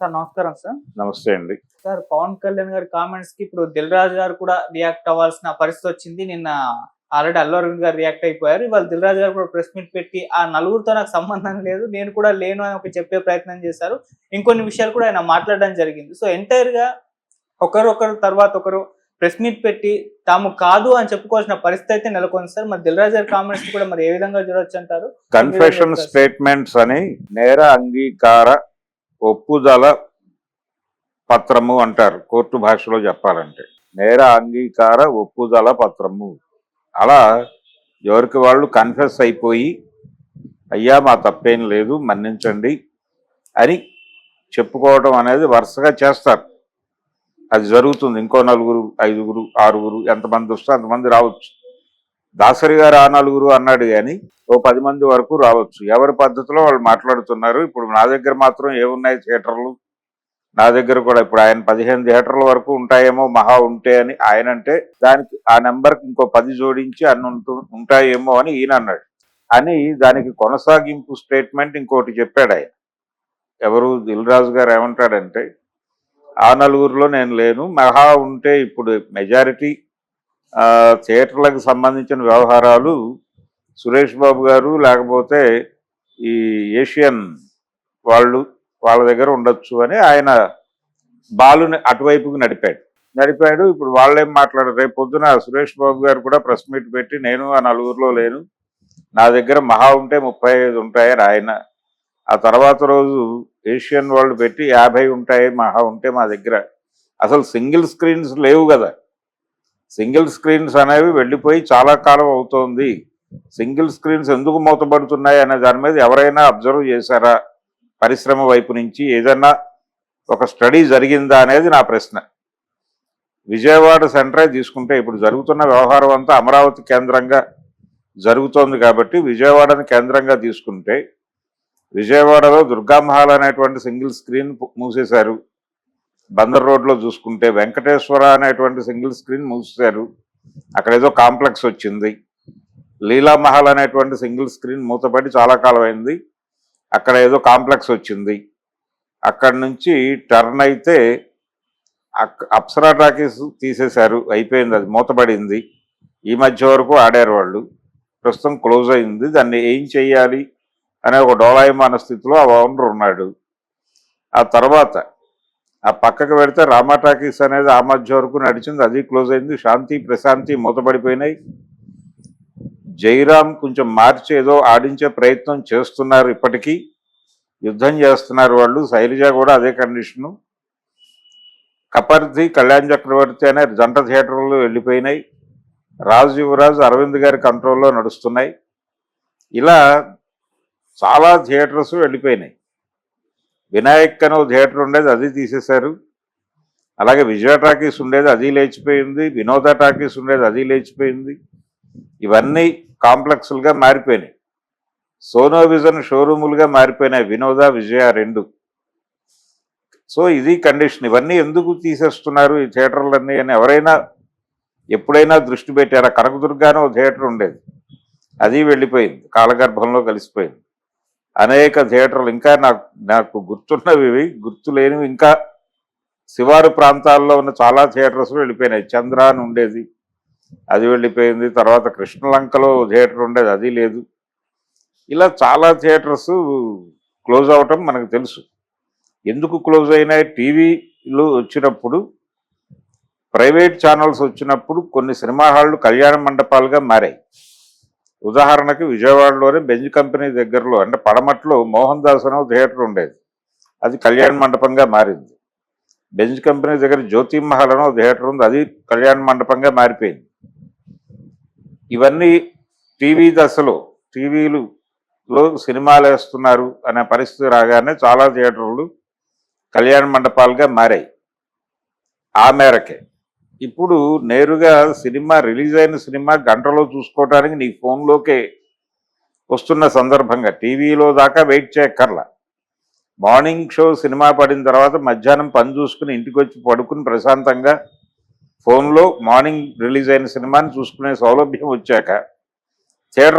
Sir నమస్కారం sir. నమస్తే అండి. సార్ పవన్ కళ్యాణ్ గారి కామెంట్స్కి ఇప్పుడు దిల్ రాజు గారు కూడా రియాక్ట్ అవ్వాల్సిన పరిస్థితి వచ్చింది. నిన్న ఆల్రెడీ అల్లు అరవింద్ గారు రియాక్ట్ అయిపోయారు. ఇవాళ దిల్ రాజు గారు కూడా ప్రెస్ మీట్ పెట్టి ఆ నలుగురితో నాకు సంబంధం లేదు నేను కూడా లేను అని ఒక చెప్పే ప్రయత్నం చేశారు. ఇంకొన్ని విషయాలు కూడా ఆయన మాట్లాడడం జరిగింది. సో ఎంటైర్గా ఒకరొకరు తర్వాత ఒకరు ప్రెస్ మీట్ పెట్టి తాము కాదు అని చెప్పుకోవాల్సిన పరిస్థితి అయితే నెలకొంది సార్. మరి దిల్ రాజు గారి కామెంట్స్ కూడా మరి ఏ విధంగా చూడొచ్చు అంటారు? కన్ఫెషన్? స్టేట్మెంట్స్ అని నేర అంగీకార ఒప్పుదల పత్రము అంటారు. కోర్టు భాషలో చెప్పాలంటే. నేర అంగీకార ఒప్పుదల పత్రము. అలా ఎవరికి వాళ్ళు కన్ఫెస్ అయిపోయి అయ్యా మా తప్పేం లేదు మన్నించండి అని చెప్పుకోవడం అనేది వరుసగా చేస్తారు. అది జరుగుతుంది. ఇంకో నలుగురు ఐదుగురు ఆరుగురు ఎంతమంది వస్తే అంతమంది రావచ్చు. దాసరి గారు ఆ నలుగురు అన్నాడు కానీ ఓ పది మంది వరకు రావచ్చు. ఎవరి పద్ధతిలో వాళ్ళు మాట్లాడుతున్నారు? ఇప్పుడు నా దగ్గర మాత్రం ఏమున్నాయి థియేటర్లు? నా దగ్గర కూడా ఇప్పుడు ఆయన పదిహేను థియేటర్ల వరకు ఉంటాయేమో మహా ఉంటే అని ఆయన అంటే దానికి ఆ నెంబర్కి ఇంకో పది జోడించి అన్ని ఉంటు ఉంటాయేమో అని ఈయన అన్నాడు. అని దానికి కొనసాగింపు స్టేట్మెంట్ ఇంకోటి చెప్పాడు ఆయన. ఎవరు? దిల్ రాజు గారు ఏమంటాడంటే ఆ నలుగురిలో నేను లేను మహా ఉంటే ఇప్పుడు మెజారిటీ థియేటర్లకు సంబంధించిన వ్యవహారాలు సురేష్ బాబు గారు లేకపోతే ఈ ఏషియన్ వాళ్ళు వాళ్ళ దగ్గర ఉండొచ్చు అని ఆయన బాలుని అటువైపుకి నడిపాడు. నడిపాడు ఇప్పుడు వాళ్ళేం మాట్లాడారు? రేపు పొద్దున సురేష్ బాబు గారు కూడా ప్రెస్ మీట్ పెట్టి నేను ఆ నలుగురిలో లేను. నా దగ్గర మహా ఉంటే ముప్పై ఐదు ఉంటాయని ఆయన. ఆ తర్వాత రోజు ఏషియన్ వాళ్ళు పెట్టి యాభై ఉంటాయి మహా ఉంటే మా దగ్గర. అసలు సింగిల్ స్క్రీన్స్ లేవు కదా. సింగిల్ స్క్రీన్స్ అనేవి వెళ్ళిపోయి చాలా కాలం అవుతోంది. సింగిల్ స్క్రీన్స్ ఎందుకు మూతపడుతున్నాయి అనే దాని మీద ఎవరైనా అబ్జర్వ్ చేశారా? పరిశ్రమ వైపు నుంచి ఏదైనా ఒక స్టడీ జరిగిందా అనేది నా ప్రశ్న. విజయవాడ సెంటరే తీసుకుంటే ఇప్పుడు జరుగుతున్న వ్యవహారం అంతా అమరావతి కేంద్రంగా జరుగుతోంది కాబట్టి విజయవాడని కేంద్రంగా తీసుకుంటే విజయవాడలో దుర్గామహాల్ అనేటువంటి సింగిల్ స్క్రీన్ మూసేశారు. బందర్ రోడ్లో చూసుకుంటే వెంకటేశ్వర అనేటువంటి సింగిల్ స్క్రీన్ మూసేశారు. అక్కడ ఏదో కాంప్లెక్స్ వచ్చింది. లీలామహల్ అనేటువంటి సింగిల్ స్క్రీన్ మూతపడి చాలా కాలం అయింది అక్కడ ఏదో కాంప్లెక్స్ వచ్చింది. అక్కడి నుంచి టర్న్ అయితే అక్- అప్సరా టాకీస్ తీసేశారు. అయిపోయింది అది మూతపడింది. ఈ మధ్య వరకు ఆడారు వాళ్ళు. ప్రస్తుతం క్లోజ్ అయింది. దాన్ని ఏం చెయ్యాలి అనే ఒక డోలాయమాన స్థితిలో ఆ ఓనర్ ఉన్నాడు. ఆ తర్వాత ఆ పక్కకు పెడితే రామా టాకీస్ అనేది ఆ మధ్య వరకు నడిచింది. అది క్లోజ్ అయింది. శాంతి ప్రశాంతి మూతపడిపోయినాయి. జైరామ్ కొంచెం మార్చి ఏదో ఆడించే ప్రయత్నం చేస్తున్నారు ఇప్పటికీ. యుద్ధం చేస్తున్నారు వాళ్ళు. శైలజ కూడా అదే కండిషను. కపర్ది కళ్యాణ్ చక్రవర్తి అనే జంట థియేటర్లు వెళ్ళిపోయినాయి. రాజు యువరాజు అరవింద్ గారి కంట్రోల్లో నడుస్తున్నాయి. ఇలా చాలా థియేటర్స్ వెళ్ళిపోయినాయి. వినాయక్ అని థియేటర్ ఉండేది అది తీసేశారు. అలాగే విజయ టాకీస్ ఉండేది అది లేచిపోయింది. వినోద టాకీస్ ఉండేది అది లేచిపోయింది. ఇవన్నీ కాంప్లెక్స్లుగా మారిపోయినాయి. సోనో విజన్ షోరూములుగా మారిపోయినాయి వినోద విజయ రెండు. సో ఇది కండిషన్. ఇవన్నీ ఎందుకు తీసేస్తున్నారు ఈ థియేటర్లన్నీ అని ఎవరైనా ఎప్పుడైనా దృష్టి పెట్టారా? కనకదుర్గానో థియేటర్ ఉండేది. అది వెళ్ళిపోయింది కాలగర్భంలో కలిసిపోయింది. అనేక థియేటర్లు ఇంకా నాకు నాకు గుర్తున్నవి ఇవి గుర్తు లేనివి ఇంకా శివారు ప్రాంతాల్లో ఉన్న చాలా థియేటర్స్ వెళ్ళిపోయినాయి. చంద్ర అని ఉండేది అది వెళ్ళిపోయింది. తర్వాత కృష్ణలంకలో థియేటర్ ఉండేది అది లేదు. ఇలా చాలా థియేటర్స్ క్లోజ్ అవటం మనకు తెలుసు. ఎందుకు క్లోజ్ అయినాయి? టీవీలు వచ్చినప్పుడు ప్రైవేట్ ఛానల్స్ వచ్చినప్పుడు కొన్ని సినిమా హాళ్ళు కళ్యాణ మండపాలుగా మారాయి. ఉదాహరణకి విజయవాడలోనే బెంజ్ కంపెనీ దగ్గరలో అంటే పడమట్లో మోహన్ దాస్ అనే థియేటర్ ఉండేది. అది కళ్యాణ మండపంగా మారింది. బెంజ్ కంపెనీ దగ్గర జ్యోతి మహల్ అనే థియేటర్ ఉంది. అది కళ్యాణ మండపంగా మారిపోయింది. ఇవన్నీ టీవీ దశలో టీవీలులో సినిమాలు వేస్తున్నారు అనే పరిస్థితి రాగానే చాలా థియేటర్లు కళ్యాణ మండపాలుగా మారాయి. ఆ మేరకే. ఇప్పుడు నేరుగా సినిమా రిలీజ్ అయిన సినిమా గంటలో చూసుకోవటానికి నీ ఫోన్లోకే వస్తున్న సందర్భంగా టీవీలో దాకా వెయిట్ చేయక్కర్లా. మార్నింగ్ షో సినిమా పడిన తర్వాత మధ్యాహ్నం పని చూసుకుని ఇంటికి వచ్చి పడుకుని ప్రశాంతంగా ఫోన్లో మార్నింగ్ రిలీజ్ అయిన సినిమాని చూసుకునే సౌలభ్యం వచ్చాక థియేటర్